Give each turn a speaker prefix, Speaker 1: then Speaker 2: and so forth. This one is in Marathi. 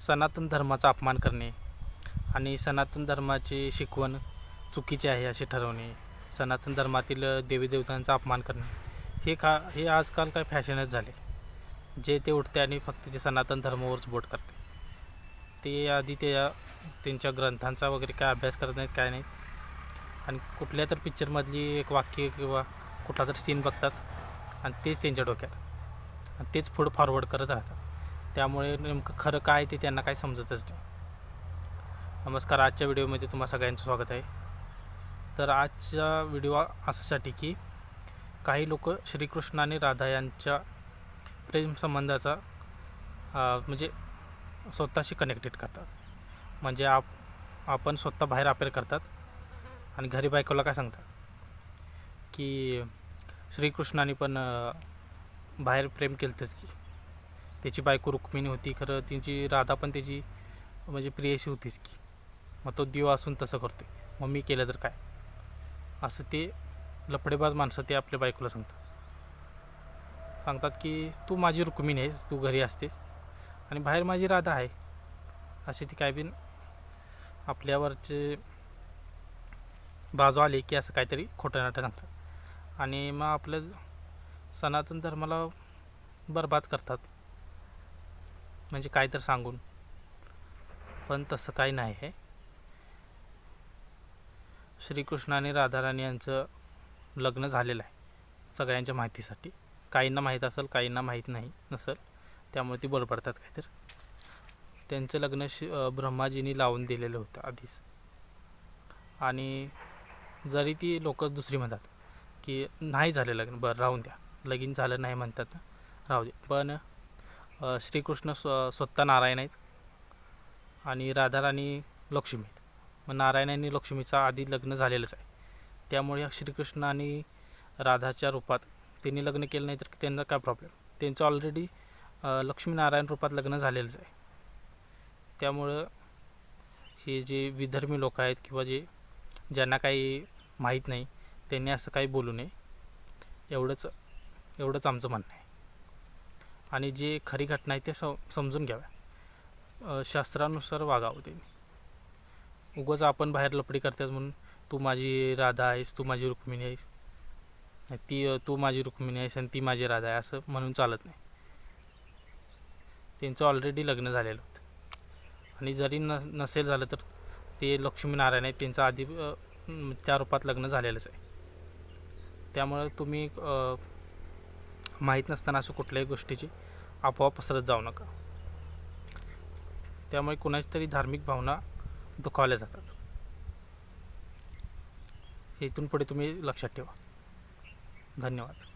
Speaker 1: सनातन धर्माचा अपमान करणे आणि सनातन धर्माची शिकवण चुकीची आहे असे ठरवणे सनातन धर्मातील देवीदेवतांचा अपमान करणे हे का हे आजकाल काय फॅशनच झाले. जे ते उठते आणि फक्त ते सनातन धर्मावरच बोट करते. ते आधी ते त्यांच्या ग्रंथांचा वगैरे काय अभ्यास करत नाहीत काय नाही आणि कुठल्या तर पिक्चरमधली एक वाक्य किंवा कुठला तर सीन बघतात आणि तेच त्यांच्या डोक्यात. आणि तेच पुढं फॉरवर्ड करत राहतात. त्यामुळे नेमकं खरं काय ते त्यांना काही समजतच नाही. नमस्कार आजच्या व्हिडिओमध्ये तुम्हा सगळ्यांचं स्वागत आहे. तर आजचा व्हिडिओ असासाठी की काही लोक श्रीकृष्ण आणि राधा यांच्या प्रेमसंबंधाचा म्हणजे स्वतःशी कनेक्टेड करतात. म्हणजे आप आपण स्वतः बाहेर अपेअर करतात आणि घरी बायकोला काय सांगतात? की श्रीकृष्णाने पण बाहेर प्रेम केलंच की. त्याची बायको रुक्मिणी होती. खरं तिची राधा पण त्याची म्हणजे प्रियशी होतीच की. मग तो देव असून तसं करतो मग मी केलं तर काय? असं ते लफडेबाज माणसं ते आपल्या बायकोला सांगतात. सांगतात की तू माझी रुक्मिणी आहेस. तू घरी असतेस. आणि बाहेर माझी राधा आहे. असे ती काय बिन आपल्यावरचे बाजू आले की असं काहीतरी खोटं नाटं सांगतात. आणि मग आपलं सनातन धर्माला बरबाद करतात. म्हणजे काय तर सांगून. पण तसं काही नाही आहे श्रीकृष्ण आणि राधाराणी यांचं लग्न झालेलं आहे सगळ्यांच्या माहितीसाठी. काहींना माहीत असेल काहींना माहीत नाही नसेल. त्यामुळे ती बडबडतात काहीतर. त्यांचं लग्न श ब्रह्माजीनी ब्रह्माजींनी लावून दिलेलं होतं आधीच. आणि जरी ती लोक दुसरी म्हणतात की नाही झालं लग्न बरं राहून द्या. लगीन झालं नाही म्हणतात ना. राहू दे. पण श्रीकृष्ण स्व स्वतः नारायण आहेत आणि राधाराणी लक्ष्मी आहेत. मग नारायण आणि लक्ष्मीचा आधी लग्न झालेलंच आहे. त्यामुळे श्रीकृष्ण आणि राधाच्या रूपात त्यांनी लग्न केलं नाही तर त्यांना काय प्रॉब्लेम त्यांचं ऑलरेडी लक्ष्मीनारायण रूपात लग्न झालेलंच आहे. त्यामुळं हे जे विधर्मी लोक आहेत किंवा जे ज्यांना काही माहीत नाही त्यांनी असं काही बोलू नये. एवढंच एवढंच आमचं म्हणणं आहे. आणि जे खरी घटना आहे ते समजून घ्याव्या. शास्त्रानुसार वागावं त्यांनी उगाच आपण बाहेर लपडी करतात म्हणून तू माझी राधा आहेस तू माझी रुक्मिणी आहेस. ती तू माझी रुक्मिणी आहेस आणि ती माझी राधा आहे असं म्हणून चालत नाही. त्यांचं ऑलरेडी लग्न झालेलं होतं. आणि जरी न नसेल झालं तर ते लक्ष्मीनारायण आहे त्यांचं आधी त्या रूपात लग्न झालेलंच आहे. त्यामुळं तुम्ही माहीत नसताना असं कुठल्याही गोष्टीची अफवा पसरत जाऊ नका. त्यामुळे कुणाची तरी धार्मिक भावना दुखावल्या जातात. हे इथून पुढे तुम्ही लक्षात ठेवा. धन्यवाद.